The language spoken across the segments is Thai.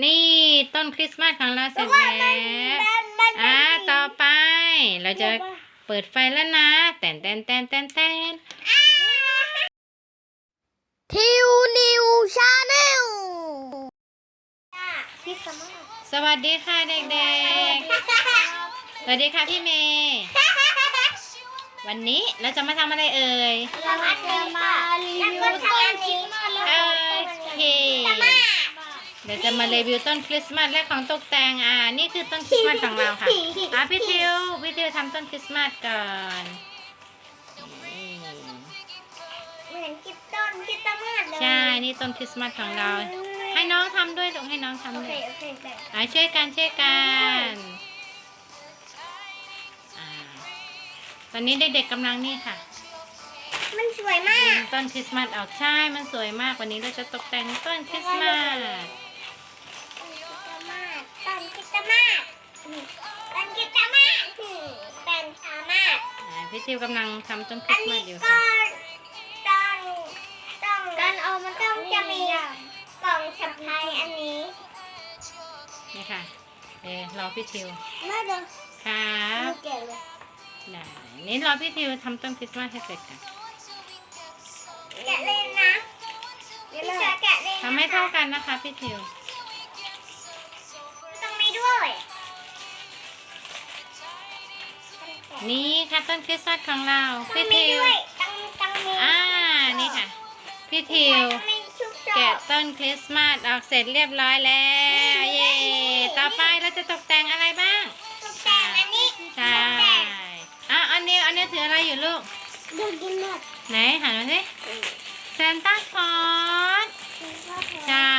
นี่ต้นคริสต์มาสของเราเสร็จแล้วอ่าต่อไป เราจะเปิดไฟแล้วนะ แตนแตนแตนแตนแตนทิวนิวชาแนลพี่สมอสวัสดีค่ะเด็กๆ สวัสดีค่ะพี่เมย์วันนี้เราจะมาทำอะไรเอ่ยเราจะมารีวิวต้นคริสต์มาสแล้ว โอเค เดี๋ยวจะมารีวิวต้นคริสต์มาสและของตกแต่งอ่านี่คือต้นคริสต์มาสของเราค่ะอะพี่ทิวพี่ทิวทำต้นคริสต์มาสก่อนนี่เหมือนคริสต์ต้นคริสต์มาสเลยใช่นี่ต้นคริสต์มาสของเรา ให้น้องทำด้วยลูกให้น้องทำโอด้เควยโอเคแบ่งอะช่วยกันช่วยกันอ่าตอนนี้เด็กๆกำลังนี่ค่ะ มันสวยมาดึกงต้นคริสต์มาสออกใช่ มันสวยมากวันนี้เราจะตกแต่งต้นคริสต์มาส ต้นคริสต์ มาสต้นคริสต์มาสต้นคริสต์มาสเป็นสามารถอ่าพี่ทิวกำลังทำต้นคอัรินสต์มานี้สอยู่ก็ค่ะต้องต้องการเอามันต้องจะมีกล่องสะพายอันนี้นี่ค่ะเดี๋ยวรอพี่ทิวไม่เดินครับเก่งเลยได้นี่รอพี่ทิวทำต้นคริสต์มาสให้เสร็จค่ะแกะเล่นนะพี่เสือแกะเล่นทำให้เท่ากันนะคะพี่ทิวต้องมีด้วย นี่ค่ะต้นคริสต์มาสของเราต้อพี่งมีทิวด้วยต้องต้องมีอ่านี่ค่ะพี่ทิวต้องมีชุบโซ่แกะต้นคริสต์มาสออกเสร็จเรียบร้อยแล้วเย้ต่อไปเราจะตกแต่งอะไรบ้างตกแต่งอันนี้ใช่อะอันนี้อันนี้ถืออะไรอยู่ลูกดูกินหมดไหนหันมาสิซานต้าคลอสใช่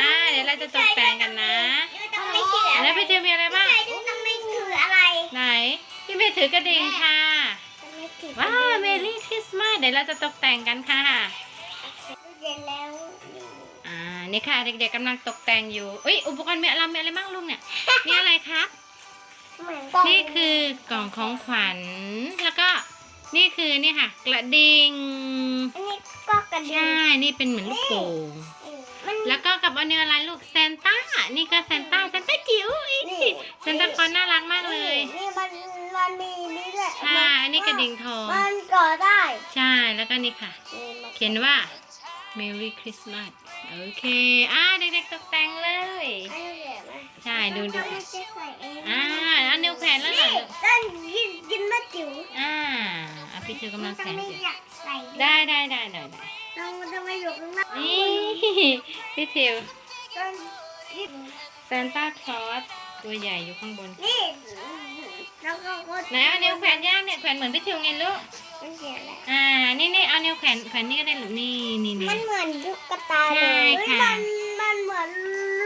อ่าเดี๋ยวเราจะตกแต่งกันนะต้องไม่ถืออะไรแล้วพี่ทิว ถือกระดิ่งค่ะต้องไม่ถือว้าว เมรี่คริสต์มาส เดี๋ยวเราจะตกแต่งกันค่ะ เสร็จแล้วอ่า นี่ค่ะ เด็กๆกำลังตกแต่งอยู่อุ้ย อุปกรณ์มีอะไรมีอะไรบ้างลุงเนี่ย นี่อะไรครับเหมือนนี่คือกล่องของขวัญ แล้วก็ นี่คือนี่ค่ะ กระดิ่ง อันนี้ก็กระดิ่ใช่งนี่เป็นเหมือนลูกโป่ง มันแล้วก็กับอันนี้อะไรลูกซา นต้า นี่ก็ซานต้าซานต้าจิ๋วอีนี่ซานต้าคลอนน่ารักมากเลย นี่มันมันมีนี่ด้วยใช่อันนี้กระดิ่งทอง มันก่อได้ใช่ แล้วก็นี่ค่ะเขียนว่า Merry Christmas โอเค อ่าเด็กๆตกแต่งเลยใช่ ดูดูต้องจะใส่เองอ่าอันนิ้วแขวนแล้วเหรอนี่ต้นยินยินมาจิ๋วอ่าอะพี่เธอกำลังต้แของวนไม่อยู่อยากใส่ได้ได้ได้ได้ได้ต้องต้องไม่อยู่ข้างล่างนี่ พี่ทิว ต้นยินซานต้าคลอสตัวใหญ่อยู่ข้างบนนี่แล้วก็กดไหนเอานิ้วแขวนย่างเนี่ยแขวนเหมือนพี่ทิวไงลูกมันเขียนอะไรอ่านี่นี่เอานิ้วแขวนแขวนนี่ก็ได้หรือนี่นี่นี่ มันเหมือนลูกกระตายเลยใช่เฮ้ยค่ะ มันมันเหมือน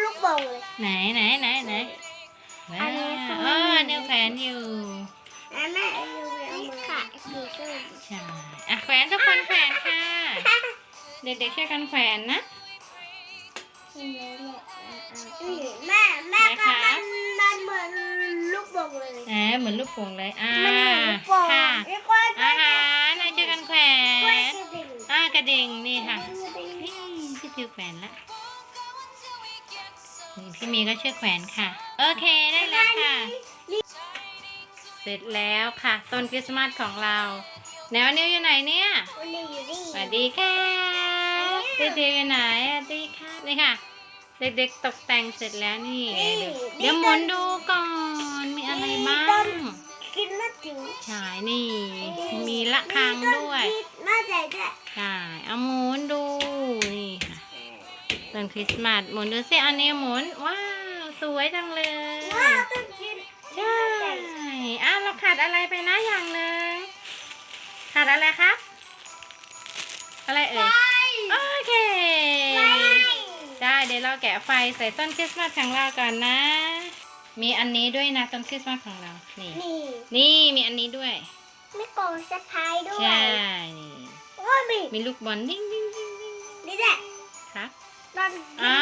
ลูกโป่งเลย ไหนไหนไหนไหนอันนี้ว้าวข้างเอล่างอนิ้วแขวนอยู่แม่แม่เอามือเอามือค่ะสีส้มใช่อะแขวนทุกคนแขวนค่ะ เด็กๆช่วยกันแขวนนะ แม่แม่ก็มันมันเหมือนลูกโป่งเลยแหมเหมือนลูกโป่งเลยอ่ามันเหมือนลูกโป่งค่ะแล้วก็อาหารนายช่วยกันแขวนอ่ากระดิ่งนี่ค่ะนี่พี่ทิวแขวนละนี่พี่มีก็ช่วยแขวนค่ะ โอเคได้แล้วค่ะ เสร็จแล้วค่ะต้นคริสต์มาสของเราแนวนิ้วอยู่ไหนเนี่ยสวัสดีค่ะพี่ทิวอยู่ไหนสวัส ดีค่ะนี่ค่ะ เด็กๆตกแต่งเสร็จแล้วนี่ เดี๋ยวหมุนดูก่อน มีอะไรบ้างกินมะจิ๋วใช่นี่ มีละครังด้วยน่าใจด้วยใช่เอาหมุนดูนี่ค่ะต้นคริสต์มาสหมุนดูสิอันนี้หมุนว้าวสวยจังเลยว้าวต้องกินใช่อ้าวเราขาดอะไรไปนะอย่างหนึ่งขาดอะไรครับ อะไรเอ่ย โอเค ได้ เดี๋ยวเราแกะไฟใส่ต้นคริสต์มาสของเราก่อนนะ มีอันนี้ด้วยนะต้นคริสต์มาสของเรา นี่ นี่นี่มีอันนี้ด้วย มีกล่องสะพายด้วย ใช่ นี่โอ้ยมีมีลูกบอลดิ้งดิ้งดิ้งดิ้งนี่แหละครับตอนอ่า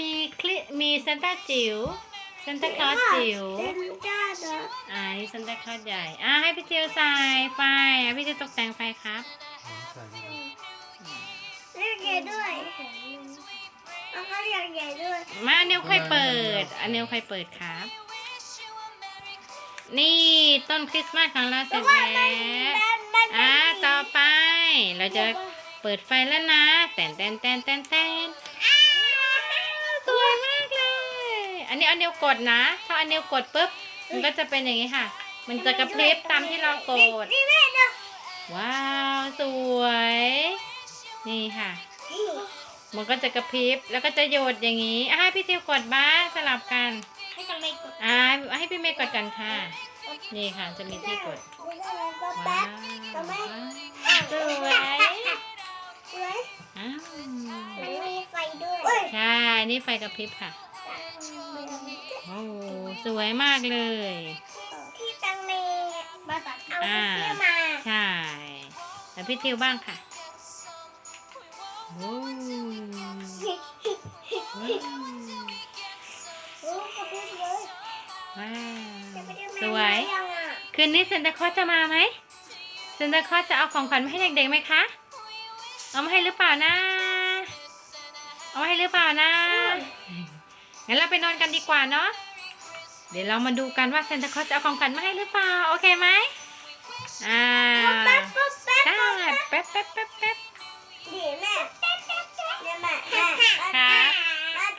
มีคลิมีซานต้าจิ๋วซานต้าคลอสจิ๋วเป็นจ้าเด้ออ่านี่ซานต้าคลอสใหญ่ อ่าให้พี่จิ๋วใส่ไฟอะพี่จิ๋วตกแต่งไฟครับนี่เกด้วย แล้วก็อยากใหญ่ด้วยมาอันเนียวค่อยเปิดอันเนียวค่อยเปิดครับ นี่ต้นคริสต์มาสของเราเสร็จแล้วอ่าต่อไป เราจะเปิดไฟแล้วนะแตนแตนแตนแตนแตนสวยมากเลย อันนี้อันเนียวกดนะ ถ้าอันเนียวกดปุ๊บมันก็จะเป็นอย่างนี้ค่ะ มันจะกระพริบตามที่เรากดนี่แม่นะว้าว สวย นี่ค่ะ มันก็จะกระพริบแล้วก็จะโยดอย่างนี้อะให้พี่ทิวกดบ้างสลับกันให้ทำไมกดอ่าให้พี่เมย์กดกันค่ะ นี่ค่ะจะมีที่กดแป๊ว้าบวทำไมสวยสวยอ้าวมันมีไฟด้วยใช่นี่ไฟกระพริบค่ะโอ้สวยมากเลยที่ตังเมมาตัดเอาอ่าเสื้อมาใช่แล้วพี่ทิวบ้างค่ะโอ้ คืนนี้เซนตาคอสจะมาไหมเซนตาคอสจะเอาของขวัญมาให้เด็กๆไหมคะ เอามาให้หรือเปล่านะ เอามาให้หรือเปล่านะ งั้นเราไปนอนกันดีกว่าเนาะ เดี๋ยวเรามาดูกันว่าเซนตาคอสจะเอาของขวัญมาให้หรือเปล่า โอเคไหมอ่าแป๊บแป๊บแป๊บได้แป๊บแป๊บแป๊บแป๊บดีแม่นี่แม่แ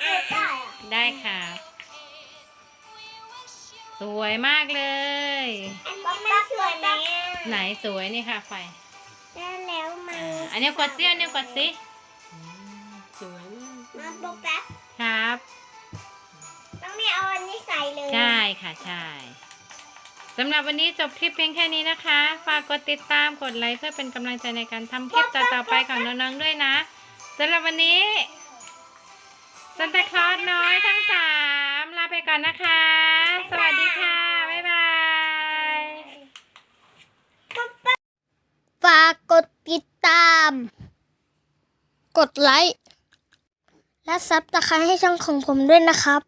ม่ค่ะได้ค่ะ สวยมากเลย อันนี้มันสวยไหมอะไหนสวยนี่ค่ะไฟได้แล้วมันอ่าอันนี้กดซิอันนี้กดซิอืมสวยมากมาโป๊บแป๊บครับ ต้องไม่เอาอันนี้ใส่เลยใช่ค่ะใช่สำหรับวันนี้จบคลิปเพียงแค่นี้นะคะ ฝากกดติดตามกดไลค์เพื่อเป็นกำลังใจในการทำคลิปต่อๆไปของน้องๆด้วยนะสำหรับวันนี้ซันตาคลอสน้อยทั้งสามลาไปก่อนนะคะ สวัสดีค่ะ บ๊ายบาย ฝากกดติดตาม กดไลค์ และซับสไคร้ให้ช่องของผมด้วยนะครับ